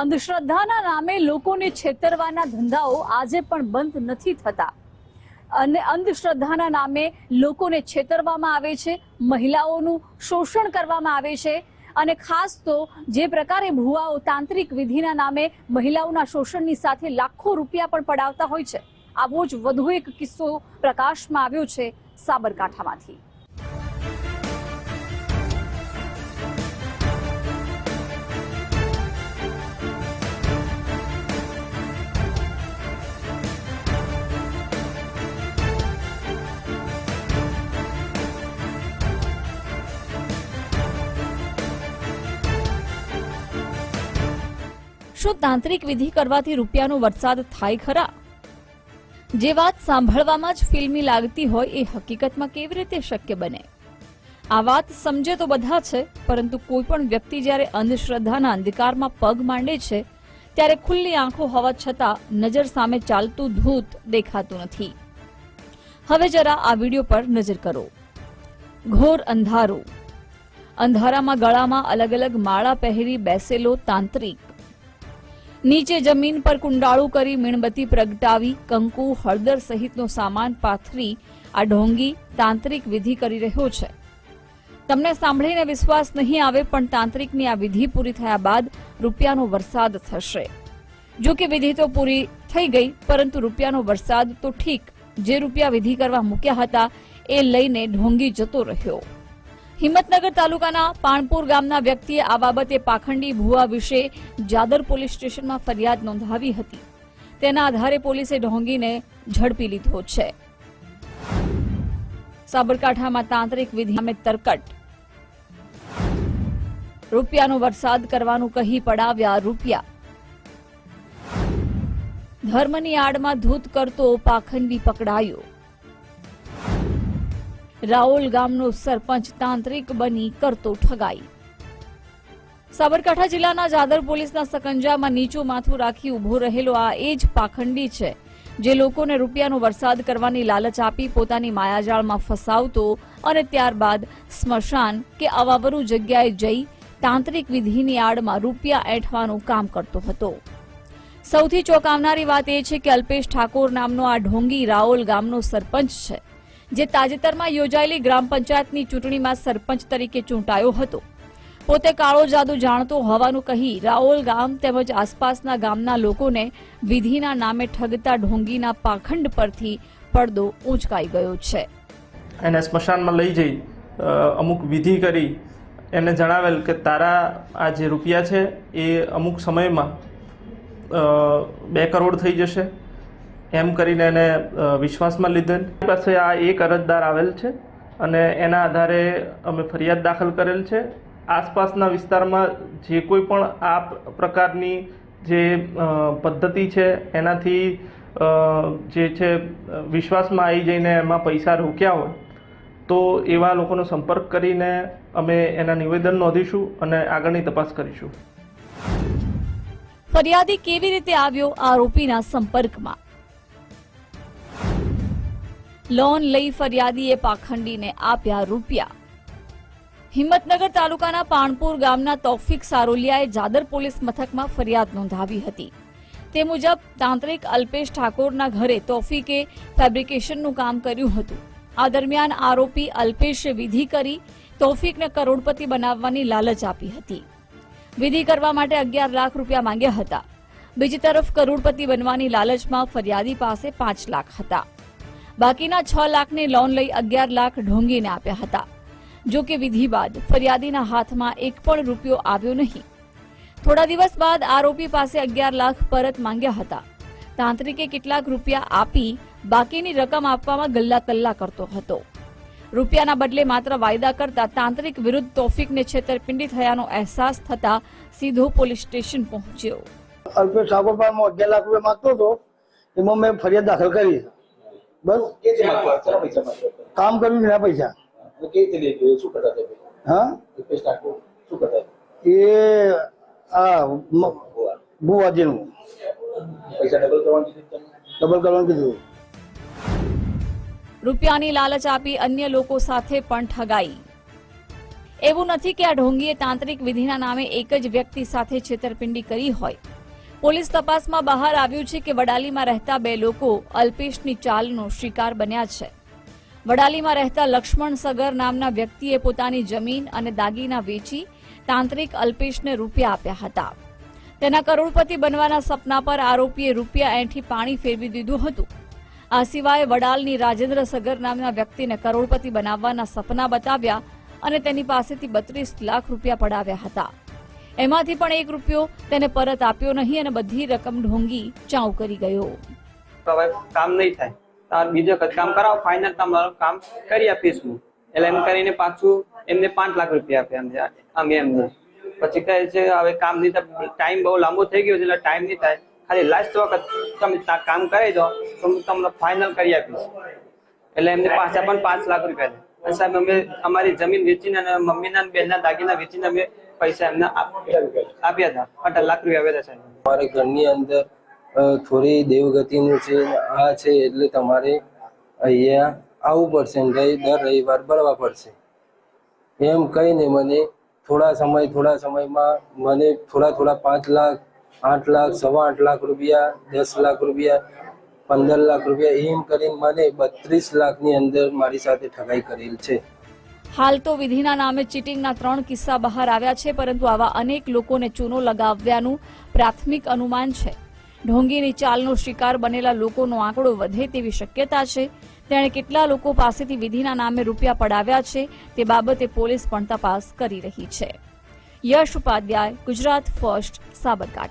અંધશ્રદ્ધાના નામે લોકોને છેતરવાના ધંધાઓ આજે પણ બંધ નથી થતા. અને અંધશ્રદ્ધાના નામે લોકોને છેતરવામાં આવે છે, મહિલાઓનું શોષણ કરવામાં આવે છે અને ખાસ તો જે પ્રકારે ભુવાઓ તાંત્રિક વિધિના નામે મહિલાઓના શોષણની સાથે લાખો રૂપિયા પણ પડાવતા હોય છે. આવો જ વધુ એક કિસ્સો પ્રકાશમાં આવ્યો છે સાબરકાંઠામાંથી. શું તાંત્રિક વિધિ કરવાથી રૂપિયાનો વરસાદ થાય ખરા? જે વાત સાંભળવામાં જ ફિલ્મી લાગતી હોય એ હકીકતમાં કેવી રીતે શક્ય બને? આ વાત સમજે તો બધા છે, પરંતુ કોઈ પણ વ્યક્તિ જ્યારે અંધશ્રદ્ધાના અંધકારમાં પગ માંડે છે, ત્યારે ખુલ્લી આંખો હોવા છતાં નજર સામે ચાલતું ધૂત દેખાતું નથી. હવે જરા આ વીડિયો પર નજર કરો. ઘોર અંધારું. અંધારામાં ગળામાં અલગ અલગ માળા પહેરી બેસેલો તાંત્રિક. નીચે જમીન પર કુંડાળું કરી મીણબત્તી પ્રગટાવી, કંકુ, હળદર સહિતનો સામાન પાથરી, આ ઢોંગી તાંત્રિક વિધિ કરી રહ્યો છે. તમને સાંભળીને વિશ્વાસ નહીં આવે, પણ તાંત્રિકની આ વિધિ પૂરી થયા બાદ રૂપિયાનો વરસાદ થશે. જો કે વિધિ તો પૂરી થઈ ગઈ, પરંતુ રૂપિયાનો વરસાદ તો ઠીક. જે રૂપિયા વિધિ કરવા મૂક્યા હતા, એ લઈને ઢોંગી જતો રહ્યો. હિંમતનગર તાલુકાના પાણપુર ગામના વ્યક્તિએ આ બાબતે પાખંડી ભુવા વિશે જાદર પોલીસ સ્ટેશનમાં ફરિયાદ નોંધાવી હતી. તેના આધારે પોલીસે ઢોંગીને ઝડપી લીધો છે. સાબરકાંઠામાં તાંત્રિક વિધિ સામે તરકટ. રૂપિયાનો વરસાદ કરવાનું કહી પડાવ્યા રૂપિયા. ધર્મની આડમાં ધૂત કરતો પાખંડી પકડાયો. રાઓલ ગામનો સરપંચ તાંત્રિક બની કરતો ઠગાઈ. સાબરકાંઠા જિલ્લાના જાદર પોલીસના સકંજામાં નીચું માથું રાખી ઊભો રહેલો આ એ જ પાખંડી છે. જે લોકોને રૂપિયાનો વરસાદ કરવાની લાલચ આપી પોતાની માયાજાળમાં ફસાવતો અને ત્યારબાદ સ્મશાન કે અવાવરુ જગ્યાએ જઈ તાંત્રિક વિધિની આડમાં રૂપિયા એઠવાનું કામ કરતો હતો. સૌથી ચોંકાવનારી વાત એ છે કે અલ્પેશ ઠાકોર નામનો આ ઢોંગી રાઓલ ગામનો સરપંચ છે. જે તાજેતરમાં યોજાયેલી ગ્રામ પંચાયતની ચૂંટણીમાં સરપંચ તરીકે ચૂંટાયો હતો. પોતે કાળો જાદુ જાણતો હોવાનું કહી રાઓલ ગામ તેમજ આસપાસના ગામના લોકોને વિધિના નામે ઠગતા ઢોંગીના પાખંડ પરથી પડદો ઊંચકાઈ ગયો છે. એને સ્મશાનમાં લઈ જઈ અમુક વિધિ કરી એને જણાવેલ કે તારા આ જે રૂપિયા છે એ અમુક સમયમાં બે કરોડ થઈ જશે. એમ કરીને એને વિશ્વાસમાં લીધેલ. પાસે આ એક અરજદાર આવેલ છે અને એના આધારે અમે ફરિયાદ દાખલ કરેલ છે. આસપાસના વિસ્તારમાં જે કોઈ પણ આ પ્રકારની જે પદ્ધતિ છે એનાથી જે છે, વિશ્વાસમાં આવી જઈને એમાં પૈસા રોક્યા હોય, તો એવા લોકોનો સંપર્ક કરીને અમે એના નિવેદન નોંધીશું અને આગળની તપાસ કરીશું. ફરિયાદી કેવી રીતે આવ્યો આરોપીના સંપર્કમાં? લોન લઈ ફરિયાદીએ પાખંડીને આપ્યા રૂપિયા. હિંમતનગર તાલુકાના પાણપુર ગામના તૌફિક સારોલિયાએ જાદર પોલીસ મથકમાં ફરિયાદ નોંધાવી હતી. તે મુજબ, તાંત્રિક અલ્પેશ ઠાકોરના ઘરે તૌફિકે ફેબ્રિકેશનનું કામ કર્યું હતું. આ દરમિયાન આરોપી અલ્પેશે વિધિ કરી તૌફિકને કરોડપતિ બનાવવાની લાલચ આપી હતી. વિધિ કરવા માટે અગિયાર લાખ રૂપિયા માંગ્યા હતા. બીજી તરફ કરોડપતિ બનવાની લાલચમાં ફરિયાદી પાસે પાંચ લાખ હતા. બાકીના છ લાખની લોન લઈ અગિયાર લાખ ઢોંગીને આપ્યા હતા. જો કે વિધિ બાદ ફરિયાદીના હાથમાં એક પણ રૂપિયો આવ્યો નહીં. થોડા દિવસ બાદ આરોપી પાસે અગિયાર લાખ પરત માંગ્યા હતા. તાંત્રિકે કેટલાક રૂપિયા આપી બાકીની રકમ આપવામાં ગલ્લા તલ્લા કરતો હતો. રૂપિયાના બદલે માત્ર વાયદા કરતા તાંત્રિક વિરુદ્ધ તોફિકને છેતરપિંડી થયાનો અહેસાસ થતા સીધો પોલીસ સ્ટેશન પહોંચ્યો. અલ્પેશ અગિયાર લાખ રૂપિયા માંગતો હતો. એમાં મેં ફરિયાદ દાખલ કરી. હતા? કામ કર્યું વિના પૈસા? હા? એ આ ગોવા. પૈસા ડબલ કરવાનું ડબલ કરવાનું કીધું. રૂપિયાની લાલચ આપી અન્ય લોકો સાથે પણ ઠગાઈ. એવું નથી કે આ ઢોંગીએ તાંત્રિક વિધિના નામે એક જ વ્યક્તિ સાથે છેતરપિંડી કરી હોય. પોલીસ તપાસમાં બહાર આવ્યું છે કે વડાલીમાં રહેતા બે લોકો અલ્પેશની ચાલનો શિકાર બન્યા છે. વડાલીમાં રહેતા લક્ષ્મણ સગર નામના વ્યક્તિએ પોતાની જમીન અને દાગીના વેચી તાંત્રિક અલ્પેશને રૂપિયા આપ્યા હતા. તેના કરોડપતિ બનવાના સપના પર આરોપીએ રૂપિયા એંઠી પાણી ફેરવી દીધું હતું. આ સિવાય વડાલની રાજેન્દ્ર સગર નામના વ્યક્તિને કરોડપતિ બનાવવાના સપના બતાવ્યા અને તેની પાસેથી બત્રીસ લાખ રૂપિયા પડાવ્યા હતા. એમાંથી પણ એક રૂપિયો તેને પરત આપ્યો નહીં અને બધી રકમ ઢોંગી ચાઉ કરી ગયો. કામ નહીં થાય. તાર બીજો વખત કામ કરાવો ફાઇનલ તમારું કામ કરી આપીશું એટલે એમ કરીને પાછું એમને પાંચ લાખ રૂપિયા આપ્યા અમે એમને. પછી કહે છે, હવે કામ નહીં થાય. ટાઈમ બહુ લાંબો થઈ ગયો છે, એટલે ટાઈમ નહીં થાય. ખાલી લાસ્ટ વખત તમે કામ કરી દો, તો હું તમને ફાઇનલ કરી આપીશ. એટલે એમને પાછા પણ પાંચ લાખ રૂપિયા સાહેબ, અમે અમારી જમીન વેચીને અને મમ્મીના બેનના દાગીના વેચીને અમે પૈસા એમને આપ્યા હતા. અઢાર લાખ રૂપિયા આપ્યા હતા સાહેબ. તમારે ઘરની અંદર થોડી દેવગતિનું છે, આ છે, એટલે તમારે અહીંયા આવવું પડશે દર રવિવાર ભરવા પડશે. એમ કહીને મને થોડા સમય, થોડા સમયમાં મને થોડા થોડા પાંચ લાખ, આઠ લાખ, સવા આઠ લાખ રૂપિયા, દસ લાખ રૂપિયા, પંદર લાખ રૂપિયા, એમ કરીને મને બત્રીસ લાખની અંદર મારી સાથે ઠગાઈ કરેલ છે. હાલ તો વિધિના નામે ચીટિંગના ત્રણ કિસ્સા બહાર આવ્યા છે, પરંતુ આવા અનેક લોકોને ચૂનો લગાવ્યાનું પ્રાથમિક અનુમાન છે. ઢોંગીની ચાલનો શિકાર બનેલા લોકોનો આંકડો વધે તેવી શક્યતા છે. તેણે કેટલા લોકો પાસેથી વિધિના નામે રૂપિયા પડાવ્યા છે, તે બાબતે પોલીસ પણ તપાસ કરી રહી છે. યશ ઉપાધ્યાય, ગુજરાત ફર્સ્ટ, સાબરકાંઠા.